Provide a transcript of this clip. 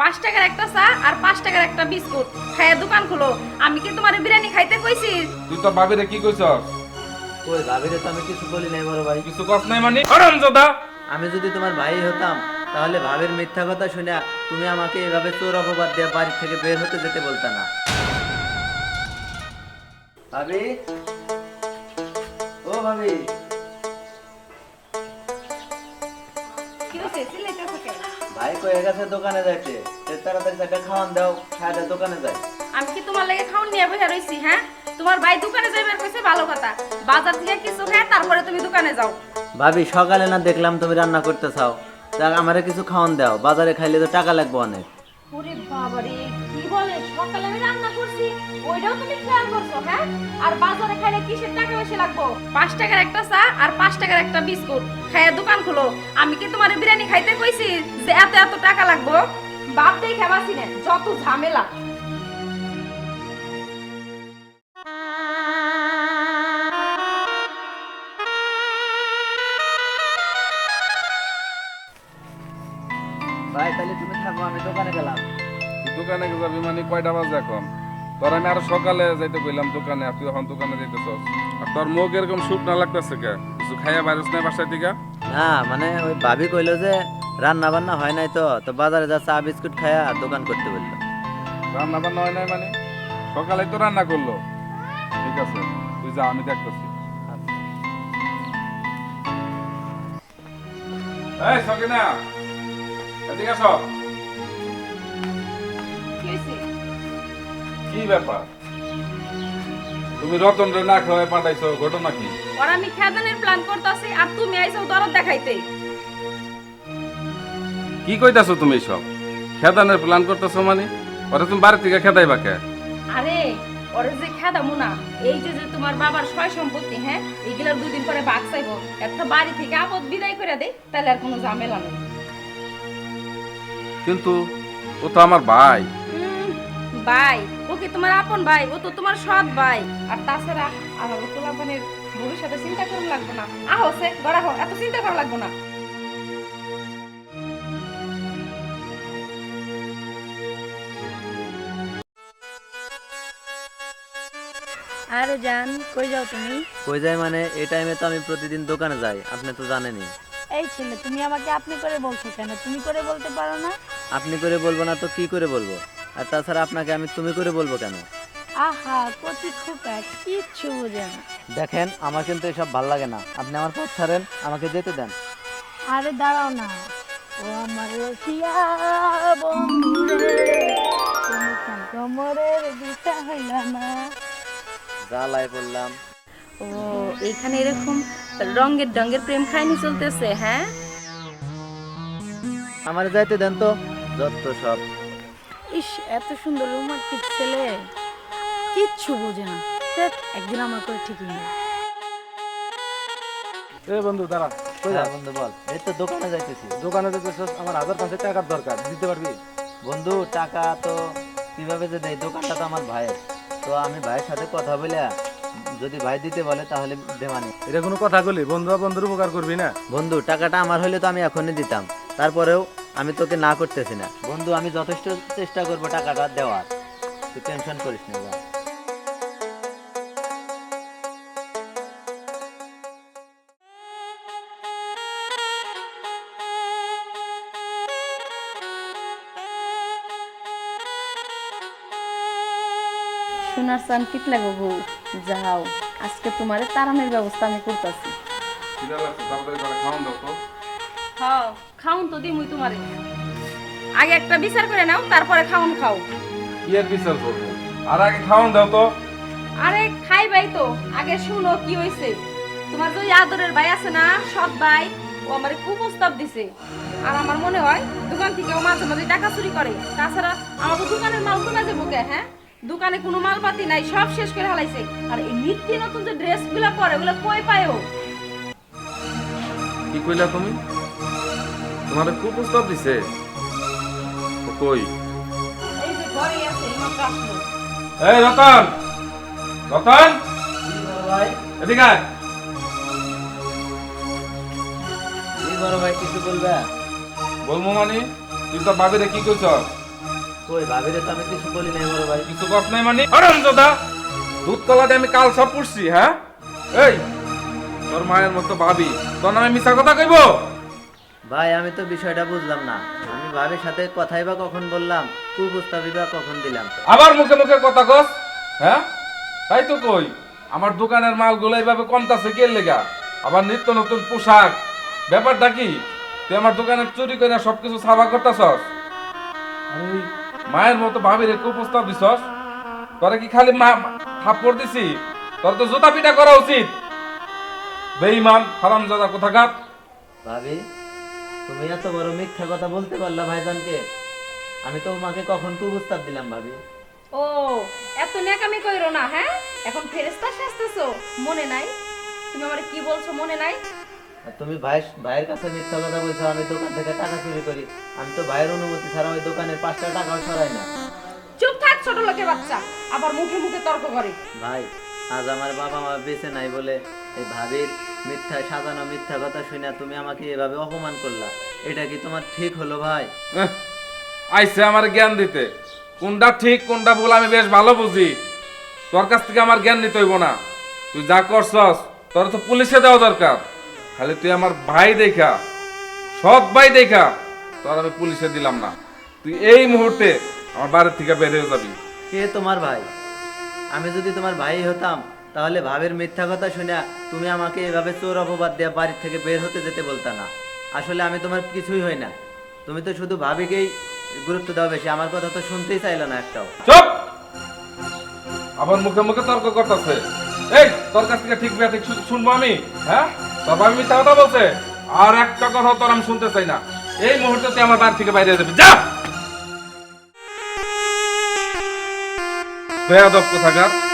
পাঁচ টাকার একটা চা আর পাঁচ টাকার একটা বিস্কুট। খাইয়া দোকান খুলো। আমি কি তোমার বিরিয়ানি খাইতে কইছি? তুই তো ভাবিরে কি কইছস? ওই ভাবিরে তো আমি কিছু বলি নাই বড় ভাই। কিছু কস নাই মানে? হারামজাদা আমি যদি তোমার ভাই হতাম তাহলে ভাবের মিথ্যা কথা শুনে তুমি আমাকে এভাবে চোর অপবাদ দিয়ে বাড়ি থেকে বের হতে যেতে বলতে না। ভাবি? ও ভাবি কেন? ভাই কয়ে গেছে দোকানে যাইতে। তে তাড়াতাড়ি একটা খাওয়ান দাও খাওয়া দোকানে যাই। আমি কি তোমার লাগে খাওন নিয়ে বসে রইছি হ্যাঁ? তোমার ভাই দোকানে যাইবার কইছে ভালো কথা। বাজার থেকে কিছু খায় তারপরে তুমি দোকানে যাও। ভাবি সকালে না দেখলাম তুমি রান্না করতে চাও। তা আমারে কিছু খাওয়ান দাও। বাজারে খাইলে তো টাকা লাগবে অনেক। ওরে বাবারে ওইটাও তুমি খেয়াল করছ হ্যাঁ? আর বাজারে খাইলে কিসের টাকা বেশি লাগবো? পাঁচ টাকার একটা চা আর পাঁচ টাকার একটা বিস্কুট। খাইয়া দোকান খুলো। আমি কি তোমার বিরিয়ানি খাইতে কইছি যে এত এত টাকা লাগবো? বাপ দিয়ে খেবাসি না যত ঝামেলা। ভাই তাহলে তুমি থাকো আমি দোকানে গেলাম। দোকানে যাবি মানে কয়টা বাজে এখন? তোর আমি আর সকালে যাইতে কইলাম দোকানে আর তুই এখন দোকানে যাইতেছস। আর তোর মুখ এরকম শুট না লাগতেছে কে? কিছু খাইয়া বাইরেস নাই বাসায় দিকা না মানে ওই ভাবি কইলো যে রান্না বান্না হয় নাই তো তো বাজারে যা চা বিস্কুট খায়া দোকান করতে বলল। রান্না বান্না হয় নাই মানে? সকালে তো রান্না করল। ঠিক আছে তুই যা আমি দেখতেছি। এই সকিনা এদিকে আসো। কি ব্যাপার? তুমি রতন রে না খাওয়াই পাঠাইছো ঘটনা কি? ওরা আমি খেদানের প্ল্যান করতেছি আর তুমি আইছো দরদ দেখাইতে। কি কইতাছো তুমি সব খেদানের প্ল্যান করতেছো মানে? ওরা তুমি বাড়ি থেকে খেদাইবা কে? আরে ওরে যে খেদামু না এই যে যে তোমার বাবার সয় সম্পত্তি হ্যাঁ? এগুলার দুদিন পরে বাঘ চাইব। একটা বাড়ি থেকে আপদ বিদায় করে দে তাহলে আর কোনো ঝামেলা নেই। কিন্তু ও তো আমার ভাই। ভাই ও কি তোমার আপন ভাই? ও তো তোমার সৎ ভাই। আর তাছাড়া আমার পোলাপানের ভবিষ্যতে চিন্তা করুন লাগবে না। আহো সে গড়া হো এত চিন্তা করা লাগবে না। আরে জান কই যাও তুমি? কই যায় মানে এই টাইমে তো আমি প্রতিদিন দোকানে যাই আপনি তো জানেনই। এই ছেলে তুমি আমাকে আপনি করে বলছো কেন? তুমি করে বলতে পারো না? আপনি করে বলব না তো কি করে বলব? আর তাছাড়া আপনাকে আমি তুমি করে বলব কেন? আহা কচি খোকা কিচ্ছু বোঝে না। দেখেন আমার কিন্তু এসব ভালো লাগে না। আপনি আমার পথ ছাড়েন আমাকে যেতে দেন। আরে দাঁড়াও না। ও আমার রসিয়া বন্ধুরে তুমি কেন কোমরের দিশা হইলা না। জ্বালাই বললাম ও এখানে এরকম রঙের ডঙ্গের প্রেম খাইনি চলতেছে হ্যাঁ? আমার যাইতে দেন তো। যত সব। ইস এত সুন্দর রোমান্টিক ছেলে। কিচ্ছু বোঝে না। একদিন আমার করে ঠিকই না এ বন্ধু দাঁড়া কই হ্যাঁ, যা বন্ধু বল। এই তো দোকানে যাইতেছি। দোকানে যেতেছস আমার হাজার পাঁচেক টাকার দরকার দিতে পারবি? বন্ধু টাকা তো কীভাবে যে দেয় দোকানটা তো আমার ভাইয়ের। তো আমি ভাইয়ের সাথে কথা বলে যদি ভাই দিতে বলে তাহলে দেমানি এটা কোনো কথা বলি বন্ধু বন্ধুর উপকার করবি না? বন্ধু টাকাটা আমার হলে তো আমি এখনই দিতাম। তারপরেও আমি তোকে না করতেছি না। বন্ধু আমি যথেষ্ট চেষ্টা করব টাকাটা দেওয়ার। তুই টেনশন করিস না যা। সোনার চান কিট লাগো বউ? যাও আজকে তোমার তারানের ব্যবস্থা আমি করতেছি। হ্যাঁ খাউন তো দিমুই তোমারে। আগে একটা বিচার করে নাও তারপরে খাউন খাও। এর বিচার করব? আর আগে খাওয়ান দাও তো। আরে খাইবাই তো। আগে শুনো কি হইছে। তোমার যে আদরের ভাই আছে না সৎ ভাই ও আমার কুপ্রস্তাব দিছে। আর আমার মনে হয় দোকান থেকে ও মাঝে মাঝে টাকা চুরি করে। তাছাড়া আমাদের দোকানের মাল কোনা যাব কে হ্যাঁ? দোকানে কোনো মালপাতি নাই সব শেষ করে হালাইছে। আর এই নিত্য নতুন যে ড্রেসগুলা পরে ওগুলো কই পায় ও কি কইলা তুমি? তোমার কুপ্রস্তাব দিছে। কই? এই রতন! রতন! এদিকে আয়। বড় ভাই কিছু বলবে? বলব মানে? তুই তো ভাবিরে কি কইছ? কই ভাবিরে তো আমি কিছু বলি নাই বড় ভাই। কিছু কষ্ট নাই মানে? আরামজাদা দুধ কলাতে আমি কাল সব পুষছি হ্যাঁ? এই তোর মায়ের মতো ভাবি। তোর নামে মিশা কথা কইব? ভাই আমি তো বিষয়টা বুঝলাম না। আমি ভাবির সাথে কথাই বা কখন বললাম কুপ্রস্তাবই বা কখন দিলাম। আবার মুখে মুখে কথা কস হ্যাঁ? তাই তো কই আমার দোকানের মালগুলো এইভাবে কমতাছে কে লেগা? আবার নিত্য নতুন পোশাক। ব্যাপারটা কি তুই আমার দোকানে চুরি করে সবকিছু সাবা করতেছস? মায়ের মতো ভাবিরে কুপ্রস্তাব দিছস? তোরা কি খালি মা থাপ্পড় দিছি? তোর তো জুতা পিটা করা উচিত। বেঈমান হারামজাদা কোথাকার? ভাবি তুমি এত বড় মিথ্যা কথা বলতে পারলা ভাইজানকে। আমি তো মাকে কখন কুপ্রস্তাব দিলাম ভাবি। ও এত ন্যাকামি কইরো না হ্যাঁ? এখন ফেরেস্তা সাজতেছো মনে নাই? তুমি আমার কি বলছো মনে নাই? তুমি ভাই ভাইয়ের কাছে মিথ্যা কথা বলছো আমি দোকান থেকে টাকা চুরি করি। আমি তো ভাইয়ের অনুমতি ছাড়া ওই দোকানের পাঁচটা টাকাও সরাই না। চুপ থাক ছোট লোকের বাচ্চা। আবার মুখে মুখে তর্ক করে। ভাই আজ আমার বাবা মা বেঁচে নাই বলে এই ভাবির মিথ্যা সাজানো মিথ্যা কথা শুনে তুমি আমাকে এভাবে অপমান করলা। এটা কি তোমার ঠিক হলো ভাই? আইসে আমার জ্ঞান দিতে। কোনটা ঠিক কোনটা ভুল আমি বেশ ভালো বুঝি। তোর কাছ থেকে আমার জ্ঞান নিতে হইব না। তুই যা করছস তোর তো পুলিশে দেওয়া দরকার। খালি তুই আমার ভাই দেখা। সৎ ভাই দেখা। তোর আমি পুলিশে দিলাম না। তুই এই মুহূর্তে আমার বাড়ির থেকে বেরিয়ে যাবি। কে তোমার ভাই? আমি যদি তোমার ভাই হতাম তাহলে ভাবের মিথ্যা কথা শুনে তুমি আমাকে এভাবে চোর অপবাদ দিয়ে বাড়ির থেকে বের হতে যেতে বলতা না। আসলে আমি তোমার কিছুই হই না। তুমি তো শুধু ভাবিকেই গুরুত্ব দাও বেশি, আমার কথা তো শুনতেই চাইলো না একটাও। চুপ! আবার মুখে মুখে তর্ক করতেছে। এই, তোর কাছ থেকে ঠিক ঠিক শুনব আমি? হ্যাঁ? তোর ভাবি মিথ্যা কথা বলছে। আর একটা কথা তোর আমি শুনতে চাই না। এই মুহূর্তে তুই আমার বাড়ি থেকে বাইরে যাবি। যা! বেয়াদব কোথাকার?